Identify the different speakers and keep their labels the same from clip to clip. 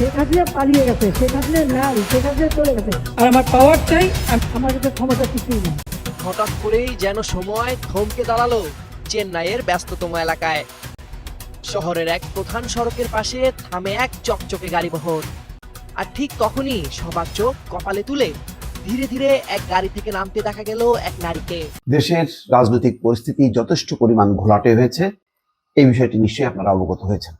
Speaker 1: শেখ হাসিনা পালিয়ে গেছে শেখ হাসিনা নাই শেখ হাসিনা চলে গেছে। আর আমার পাওয়ার চাই আমার কাছে ক্ষমতা কিছুই নেই।
Speaker 2: হঠাৎ করেই যেন সময় থমকে দাঁড়াল চেন্নাইয়ের ব্যস্ততম এলাকায়। শহরের এক প্রধান সড়কের পাশে থামে এক চকচকে গাড়ি বহর আর ঠিক তখনই সবার চোখ কপালে তুলে ধীরে ধীরে এক গাড়ি থেকে নামতে দেখা গেল এক নারীকে।
Speaker 3: দেশের রাজনৈতিক পরিস্থিতি যথেষ্ট পরিমাণ ঘোলাটে হয়েছে এই বিষয়টি নিশ্চয়ই আপনারা অবগত হয়েছেন।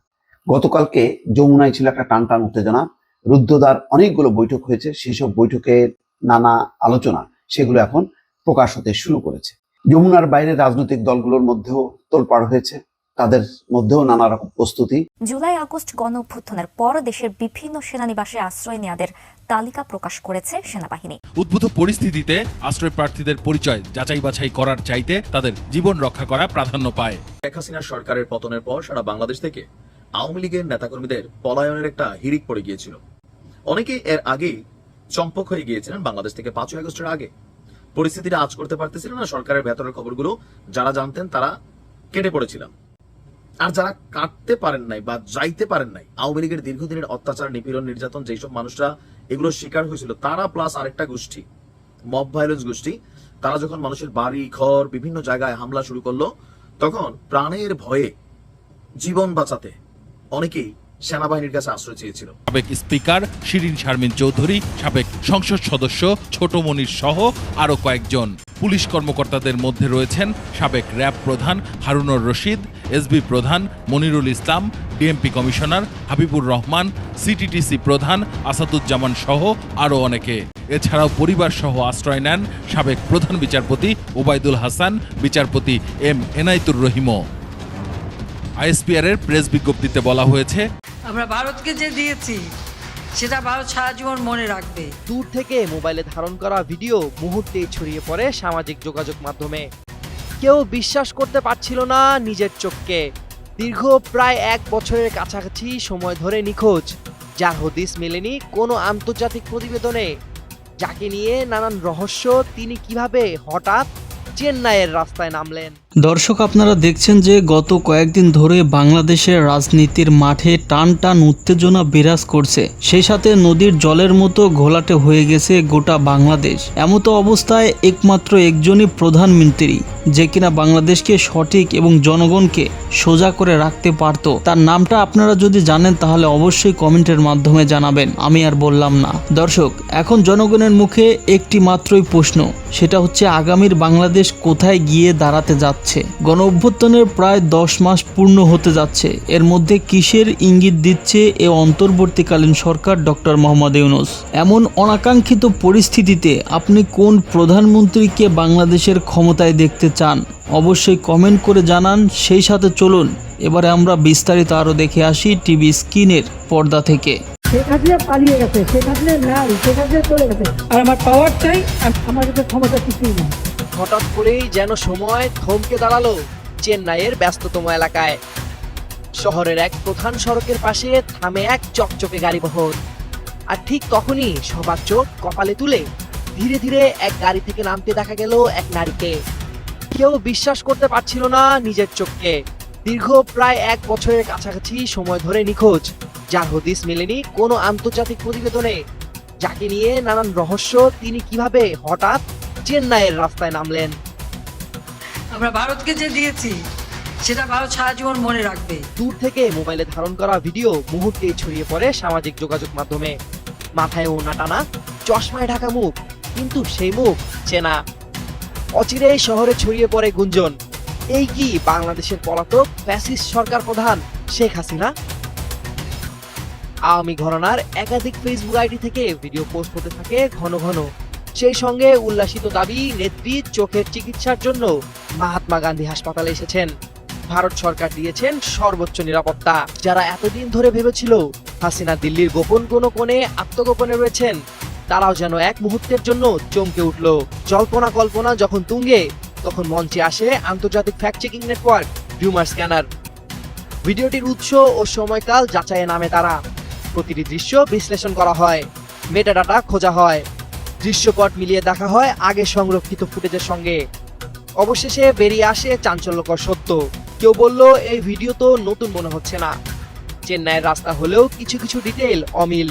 Speaker 3: গতকালকে যমুনায় ছিল একটা টান টান উত্তেজনা। রুদ্ধদ্বার অনেকগুলো বৈঠক হয়েছে। সেসব বৈঠকে নানা আলোচনা সেগুলো এখন প্রকাশ হতে শুরু করেছে। যমুনার বাইরে রাজনৈতিক দলগুলোর মধ্যেও তোলপাড় হয়েছে। তাদের মধ্যেও নানা রকম প্রস্তুতি।
Speaker 4: জুলাই আগস্ট গণ অভ্যুত্থানের পর দেশের বিভিন্ন সেনানিবাসে আশ্রয় নেওয়াদের তালিকা প্রকাশ করেছে সেনাবাহিনী।
Speaker 5: উদ্ভূত পরিস্থিতিতে আশ্রয় প্রার্থীদের পরিচয় যাচাই বাছাই করার চাইতে তাদের জীবন রক্ষা করা প্রাধান্য পায়।
Speaker 6: শেখ হাসিনা সরকারের পতনের পর সারা বাংলাদেশ থেকে আওয়ামী লীগের নেতাকর্মীদের পলায়নের একটা হিড়িক পড়ে গিয়েছিল। অনেকে এর আগেই চম্পক হয়ে গিয়েছিলেন বাংলাদেশ থেকে পাঁচই আগস্টের আগে। পরিস্থিতিটা আজ করতে পারতেছিলেন না, সরকারের ভেতরের খবরগুলো যারা জানতেন তারা কেটে পড়েছিলেন আর যারা কাটতে পারেন নাই বা যাইতে পারেন নাই, আওয়ামী লীগের দীর্ঘদিনের অত্যাচার, নিপীড়ন, নির্যাতন যেসব মানুষরা এগুলো শিকার হয়েছিল, তারা প্লাস আরেকটা গোষ্ঠী মব ভায়োলেন্স গোষ্ঠী, তারা যখন মানুষের বাড়ি, ঘর, বিভিন্ন জায়গায় হামলা শুরু করল, তখন প্রাণের ভয়ে জীবন বাঁচাতে অনেকেই সেনাবাহিনীর কাছে আশ্রয় চেয়েছিল।
Speaker 5: সাবেক স্পিকার শিরিন শারমিন চৌধুরী, সাবেক সংসদ সদস্য ছোট মনির সহ আরও কয়েকজন। পুলিশ কর্মকর্তাদের মধ্যে রয়েছেন সাবেক র্যাব প্রধান হারুনুর রশিদ, এসবি প্রধান Monirul Islam, DMP commissioner Habibur Rahman, CTTC প্রধান আসাদুজ্জামান সহ আরও অনেকে। এছাড়াও পরিবার সহ আশ্রয় নেন সাবেক প্রধান বিচারপতি ওবায়দুল হাসান, বিচারপতি এম এনায়েতুর রহিমও। আইএসপিআর এর প্রেস বিজ্ঞপ্তিতে বলা হয়েছে
Speaker 7: আমরা ভারতকে যে দিয়েছি সেটা ভারত সারা জীবন মনে রাখবে।
Speaker 2: দূর থেকে মোবাইলে ধারণ করা ভিডিও মুহূর্তেই ছড়িয়ে পড়ে সামাজিক যোগাযোগ মাধ্যমে। কেউ বিশ্বাস করতে পারছিল না নিজের চোখকে। দীর্ঘ প্রায় এক বছরের কাছাকাছি সময় ধরে নিখোঁজ যার হদিস মেলেনি কোনো আন্তর্জাতিক প্রতিবেদনে। যাকে নিয়ে নানান রহস্য তিনি কীভাবে হঠাৎ চেন্নাইয়ের রাস্তায় নামলেন?
Speaker 8: দর্শক, আপনারা দেখছেন যে গত কয়েকদিন ধরে বাংলাদেশের রাজনীতির মাঠে টান টান উত্তেজনা বিরাজ করছে। সেই সাথে নদীর জলের মতো ঘোলাটে হয়ে গেছে গোটা বাংলাদেশ। এমতো অবস্থায় একমাত্র একজনই প্রধানমন্ত্রী যে কিনা বাংলাদেশকে সঠিক এবং জনগণকে সোজা করে রাখতে পারত। তার নামটা আপনারা যদি জানেন, তাহলে অবশ্যই কমেন্টের মাধ্যমে জানাবেন। আমি আর বললাম না। দর্শক, এখন জনগণের মুখে একটি মাত্রই প্রশ্ন, সেটা হচ্ছে আগামীর বাংলাদেশ কোথায় গিয়ে দাঁড়াতে যাচ্ছে? গণ অভ্যুত্থানের প্রায় দশ মাস পূর্ণ হতে যাচ্ছে। এর মধ্যে কিসের ইঙ্গিত দিচ্ছে এ অন্তর্বর্তীকালীন সরকার ডক্টর মোহাম্মদ ইউনুস? এমন অনাকাঙ্ক্ষিত পরিস্থিতিতে আপনি কোন প্রধানমন্ত্রীকে বাংলাদেশের ক্ষমতায় দেখতে চান? অবশ্যই কমেন্ট করে জানান। সেই সাথে চলুন, এবারে আমরা বিস্তারিত আরও দেখে আসি টিভি স্ক্রিনের পর্দা থেকে।
Speaker 1: পালিয়ে গেছে আমার পাওয়ার চাই আমার ক্ষমতা কিছুই নেই।
Speaker 2: হঠাৎ করেই যেন সময় থমকে দাঁড়াল চেন্নাইয়ের ব্যস্ততম এলাকায়। শহরের এক প্রধান সড়কের পাশে থামে এক চকচকে গাড়ি বহর আর ঠিক তখনই সবার চোখ কপালে তুলে ধীরে ধীরে এক গাড়ি থেকে নামতে দেখা গেল এক নারীকে। কেউ বিশ্বাস করতে পারছিল না নিজের চোখকে। দীর্ঘ প্রায় এক বছরের কাছাকাছি সময় ধরে নিখোঁজ। যার হদিস মেলেনি কোনো আন্তর্জাতিক প্রতিবেদনে। যাকে নিয়ে নানান রহস্য, তিনি কীভাবে হঠাৎ চেন্নাইয়ের রাস্তায় নামলেন।
Speaker 7: আমরা ভারতকে যে দিয়েছি সেটা ভারত সারা জীবন মনে রাখবে।
Speaker 2: দূর থেকে মোবাইলে ধারণ করা ভিডিও মুহূর্তেই ছড়িয়ে পড়ে সামাজিক যোগাযোগ মাধ্যমে। মাথায় ওনা টানা চশমায় ঢাকা মুখ কিন্তু সেই মুখ চেনা। অচিরেই শহরে ছড়িয়ে পড়ে গুঞ্জন এই কি বাংলাদেশের পলাতক ফ্যাসিস্ট সরকার প্রধান শেখ হাসিনা? আওয়ামী ঘরানার একাধিক ফেসবুক আইডি থেকে ভিডিও পোস্ট হতে থাকে ঘন ঘন। সেই সঙ্গে উল্লাসিত দাবি, নেত্রী, চোখের চিকিৎসার জন্য মহাত্মা গান্ধী হাসপাতালে এসেছেন। ভারত সরকার দিয়েছেন সর্বোচ্চ নিরাপত্তা। যারা এতদিন ধরে ভেবেছিল হাসিনা দিল্লির গোপন কোনো কোণে আত্মগোপনে রয়েছেন, তারাও যেন এক মুহূর্তের জন্য চমকে উঠল। জল্পনা কল্পনা যখন তুঙ্গে, তখন মঞ্চে আসে আন্তর্জাতিক fact checking network Rumor Scanner ভিডিওটির উৎস ও সময়কাল যাচাইয়ে নামে তারা। প্রতিটি দৃশ্য বিশ্লেষণ করা হয় মেটাডাটা খোঁজা হয়। দৃশ্যপট মিলিয়ে দেখা হয় আগে সংরক্ষিত ফুটেজের সঙ্গে। অবশেষে বেরিয়ে আসে চাঞ্চল্যকর সত্য। কেউ বলল, এই ভিডিও তো নতুন মনে হচ্ছে না। চেন্নাইয়ের রাস্তা হলেও কিছু কিছু ডিটেল অমিল।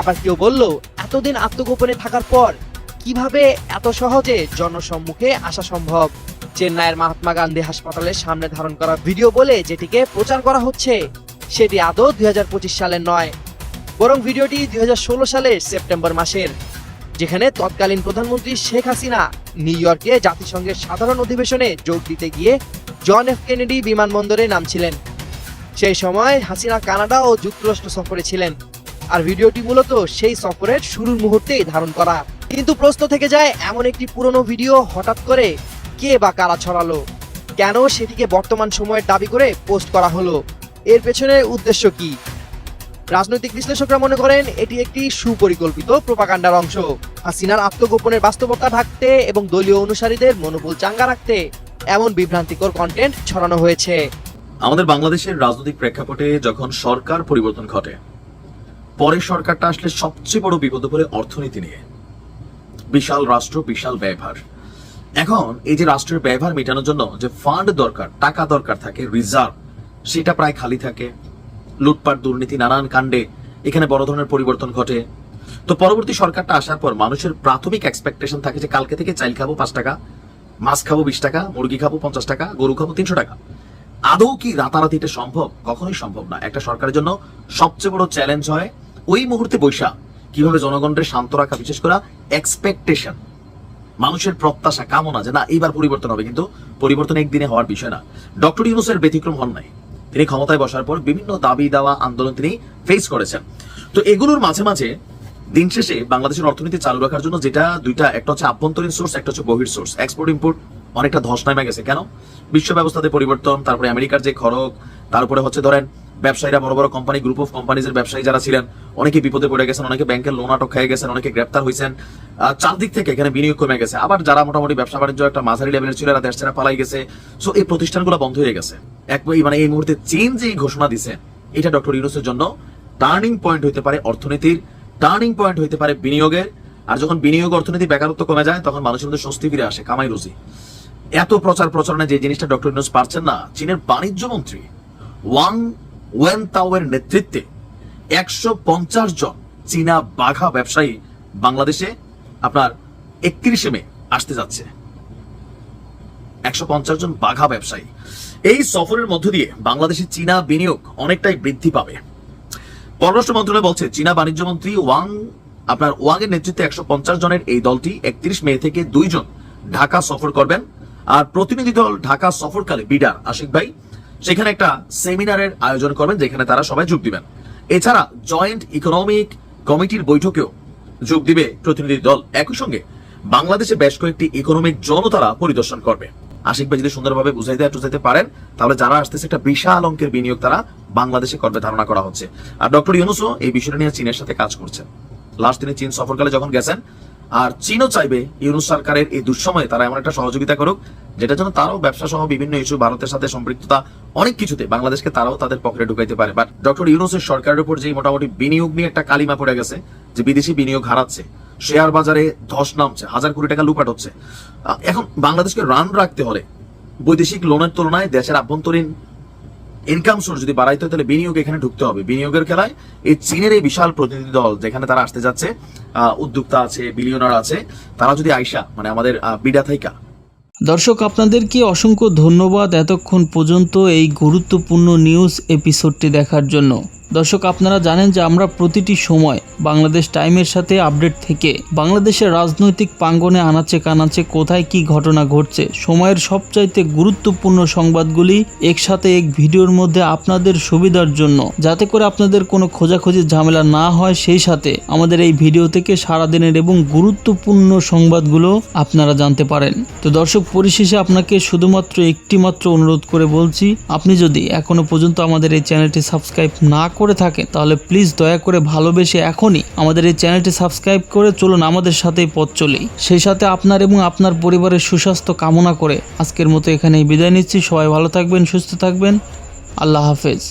Speaker 2: আবার কেউ বলল, এতদিন আত্মগোপনে থাকার পর কীভাবে এত সহজে জনসম্মুখে আসা সম্ভব? চেন্নাইয়ের মহাত্মা গান্ধী হাসপাতালের সামনে ধারণ করা ভিডিও বলে যেটিকে প্রচার করা হচ্ছে, সেটি আদৌ দুই হাজার পঁচিশ সালের নয়, বরং ভিডিওটি দুই হাজার ষোলো সালের সেপ্টেম্বর মাসের। যেখানে তৎকালীন প্রধানমন্ত্রী শেখ হাসিনা নিউ ইয়র্কে জাতিসংঘের সাধারণ অধিবেশনে যোগ দিতে গিয়ে জন এফ কেনেডি বিমানবন্দরে নামছিলেন। সেই সময় হাসিনা কানাডা ও যুক্তরাষ্ট্র সফরে ছিলেন। আর ভিডিওটি মূলত সেই সফরের শুরুর মুহূর্তেই ধারণ করা। কিন্তু প্রশ্ন থেকে যায়, এমন একটি পুরনো ভিডিও হঠাৎ করে কে বা কারা ছড়ালো? কেন সেটিকে বর্তমান সময়ের দাবি করে পোস্ট করা হলো? এর পেছনে উদ্দেশ্য কি? রাজনৈতিক বিশ্লেষকরা মনে করেন এটি একটি সুপরিকল্পিত প্রপাগান্ডার অংশ। হাসিনার আত্মগোপনের বাস্তবতা ঢাকতে এবং দলীয় অনুসারীদের মনোবল চাঙ্গা রাখতে এমন বিভ্রান্তিকর কন্টেন্ট ছড়ানো হয়েছে।
Speaker 6: আমাদের বাংলাদেশের রাজনৈতিক প্রেক্ষাপটে যখন সরকার পরিবর্তন ঘটে পরের সরকারটা আসলে সবচেয়ে বড় বিপদে পড়ে অর্থনীতি নিয়ে। বিশাল রাষ্ট্র, বিশাল ব্যয়ভার এখন এই যে রাষ্ট্রের ব্যয়ভার মেটানোর জন্য যে ফান্ড দরকার, টাকা দরকার থাকে রিজার্ভ সেটা প্রায় খালি থাকে। লুটপাট, দুর্নীতি, নানান কাণ্ডে এখানে বড় ধরনের পরিবর্তন ঘটে। তো পরবর্তী সরকারটা আসার পর মানুষের প্রাথমিক এক্সপেকটেশন থাকে যে কালকে থেকে চাইল খাব পাঁচ টাকা, মাছ খাব বিশ টাকা, মুরগি খাব পঞ্চাশ টাকা, গরু খাব তিনশো টাকা। আদৌ কি রাতারাতি এটা সম্ভব? কখনোই সম্ভব না। একটা সরকারের জন্য সবচেয়ে বড় চ্যালেঞ্জ হয় ওই মুহূর্তে বৈশা। কীভাবে জনগণের শান্ত রাখা, বিশেষ করে এক্সপেকটেশন মানুষের প্রত্যাশা, কামনা যে না, এইবার পরিবর্তন হবে। কিন্তু পরিবর্তন একদিনে হওয়ার বিষয় না। ডক্টর ইউনুসের ব্যতিক্রম হন নাই। তিনি ক্ষমতায় বসার পর বিভিন্ন দাবি দেওয়া আন্দোলন তিনি ফেস করেছেন। তো এগুলোর মাঝে মাঝে দিন শেষে বাংলাদেশের অর্থনীতি চালু রাখার জন্য যেটা দুইটা, একটা হচ্ছে আভ্যন্তরীণ সোর্স একটা হচ্ছে বহির সোর্স এক্সপোর্ট ইম্পোর্ট অনেকটা ধস নামে গেছে। কেন? বিশ্ব ব্যবস্থাতে পরিবর্তন, তারপরে আমেরিকার যে খরচ তারপরে হচ্ছে ধরেন ব্যবসায়ীরা, বড় বড় কোম্পানি গ্রুপ অফ কোম্পানিজের ব্যবসায়ী যারা ছিলেন, অনেকে বিপদে পড়ে গেছেন, অনেকে ব্যাংকের লোন আটক খেয়ে গেছেন, অনেকে গ্রেপ্তার হয়েছেন চারদিক থেকে এখানে বিনিয়োগ কমে গেছে। আবার যারা মোটামুটি ব্যবসা বাণিজ্য একটা মাঝারি লেভেলের ছিল, এরা দেশ ছেড়ে পালাই গেছে। সো এই প্রতিষ্ঠানগুলো বন্ধ হয়ে গেছে। এক মানে এই মুহূর্তে যে এই ঘোষণা দিছে, এটা ডক্টর ইউনুসের জন্য টার্নিং পয়েন্ট হইতে পারে অর্থনীতির টার্নিং পয়েন্ট হইতে পারে বিনিয়োগের। আর যখন বিনিয়োগ অর্থনীতি বেকারত্ব কমে যায়, তখন মানুষের মধ্যে স্বস্তি ফিরে আসে, কামাই রুজি। এত প্রচার প্রচারণে যে জিনিসটা ডক্টর ইউনুস পারছেন না, চীনের বাণিজ্য মন্ত্রী ওয়াং ওয়েন তাওয়ের নেতৃত্বে একশো পঞ্চাশ জন চীনা বাঘা ব্যবসায়ী বাংলাদেশে আপনার একত্রিশে মে আসতে যাচ্ছে। একশো পঞ্চাশ জন বাঘা ব্যবসায়ী। এই সফরের মধ্য দিয়ে বাংলাদেশে চীনা বিনিয়োগ অনেকটাই বৃদ্ধি পাবে। পররাষ্ট্র মন্ত্রণালয় বলছে, চীনা বাণিজ্য মন্ত্রী ওয়াং, আপনার ওয়াং এর নেতৃত্বে একশো পঞ্চাশ জনের এই দলটি একত্রিশ মে থেকে দুইজন ঢাকা সফর করবেন। আর প্রতিনিধি দল ঢাকা সফরকালে বিডার আশিক ভাই সেখানে একটা সেমিনারের আয়োজন করবেন, যেখানে তারা সবাই যোগ দিবেন। এছাড়া জয়েন্ট ইকোনমিক কমিটির বৈঠকেও যোগ দিবে প্রতিনিধি দল। একই সঙ্গে বাংলাদেশে বেশ কয়েকটি ইকোনমিক জোনও তারা পরিদর্শন করবে। আশিক ভাই যদি সুন্দরভাবে বুঝাইতে টুজাইতে পারেন। তাহলে যারা আসতেছে, একটা বিশাল অঙ্কের বিনিয়োগ তারা বাংলাদেশে করবে ধারণা করা হচ্ছে। আর ডক্টর ইউনুসও এই বিষয়টা নিয়ে চীনের সাথে কাজ করছেন। লাস্ট তিনি চীন সফরকালে যখন গেছেন আর চীনও চাইবে ইউনুস সরকারের এই দুঃসময়ে তারা এমন একটা সহযোগিতা করুক, যেটা যেন তারাও ব্যবসা সহ বিভিন্ন ইস্যু ভারতের সাথে সম্পৃক্ততা অনেক কিছুতে বাংলাদেশকে তারাও তাদের পকেটে ঢুকাইতে পারে। বাট ডক্টর ইউনুসের সরকারের উপর যে মোটামুটি বিনিয়োগ নিয়ে একটা কালিমা পড়ে গেছে, যে বিদেশি বিনিয়োগ হারাচ্ছে, শেয়ার বাজারে ধস নামছে, হাজার কোটি টাকা লুপাট হচ্ছে। এখন বাংলাদেশকে রান রাখতে হলে বৈদেশিক লোনের তুলনায় দেশের আভ্যন্তরীণ ইনকাম সোর্স যদি বাড়াইতে তাহলে বিনিয়োগ এখানে ঢুকতে হবে। বিনিয়োগের খেলায় এই চীনের এই বিশাল প্রতিনিধি দল যেখানে তারা আসতে যাচ্ছে উদ্যোক্তা আছে বিলিয়নার আছে, তারা যদি আইসা মানে আমাদের বিডা থাইকা।
Speaker 8: দর্শক আপনাদেরকে অসংখ্য ধন্যবাদ এতক্ষণ পর্যন্ত এই গুরুত্বপূর্ণ নিউজ এপিসোডটি দেখার জন্য? দর্শক, আপনারা জানেন যে আমরা প্রতিটি সময় বাংলাদেশ টাইমের সাথে আপডেট থেকে বাংলাদেশের রাজনৈতিক প্রাঙ্গনে আনাচে কানাচে কোথায় কি ঘটনা ঘটছে, সময়ের সবচাইতে গুরুত্বপূর্ণ সংবাদগুলি একসাথে এক ভিডিওর মধ্যে আপনাদের সুবিধার জন্য। যাতে করে আপনাদের কোনো খোঁজাখুঁজির ঝামেলা না হয়, সেই সাথে আমাদের এই ভিডিও থেকে সারাদিনের এবং গুরুত্বপূর্ণ সংবাদগুলো আপনারা জানতে পারেন। তো দর্শক, পরিশেষে আপনাকে শুধুমাত্র একটি মাত্র অনুরোধ করে বলছি, আপনি যদি এখনও পর্যন্ত আমাদের এই চ্যানেলটি সাবস্ক্রাইব না করে থাকেন তাহলে প্লিজ দয়া করে ভালোবেসে এখনই আমাদের এই চ্যানেলটি সাবস্ক্রাইব করে চলুন আমাদের সাথেই পথ চলি। সেই সাথে আপনার এবং আপনার পরিবারের সুস্বাস্থ্য কামনা করে আজকের মতো এখানেই বিদায় নিচ্ছি। সবাই ভালো থাকবেন, সুস্থ থাকবেন। আল্লাহ হাফেজ।